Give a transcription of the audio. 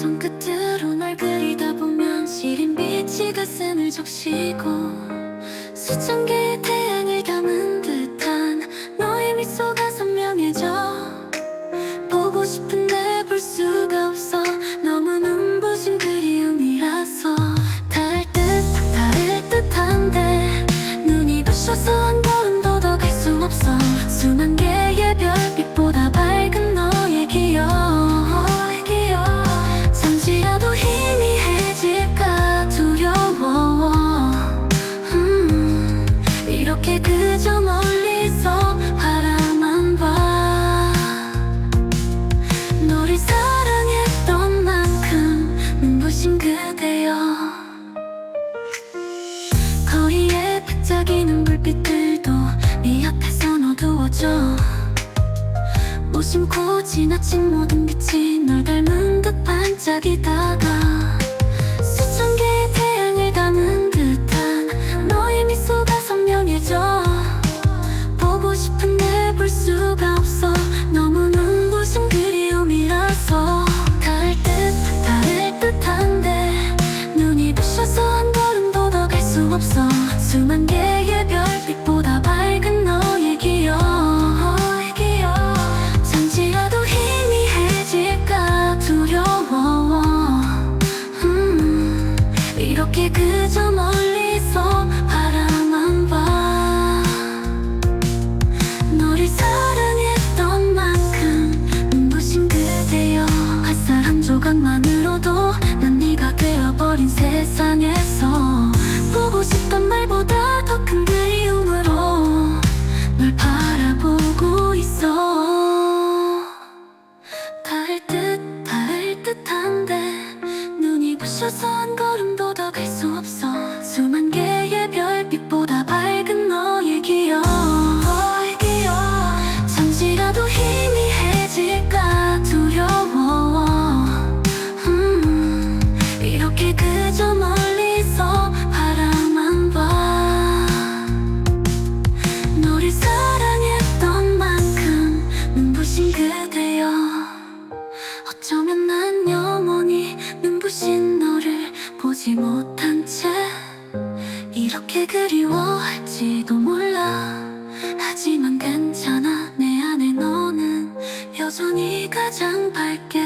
손끝으로 날 그리다 보면 시린 빛이 가슴을 적시고 수천 개 이렇게 그저 멀리서 바라만 봐. 너를 사랑했던 만큼 눈부신 그대여. 거리에 반짝이는 불빛들도 네 앞에선 어두워져. 무심코 지나친 모든 빛이 널 닮은 듯 반짝이다가 어떻게 그 멈춰서 한 걸음도 더 갈 수 없어. 보지 못한 채 이렇게 그리워할지도 몰라. 하지만 괜찮아 내 안에 너는 여전히 가장 밝게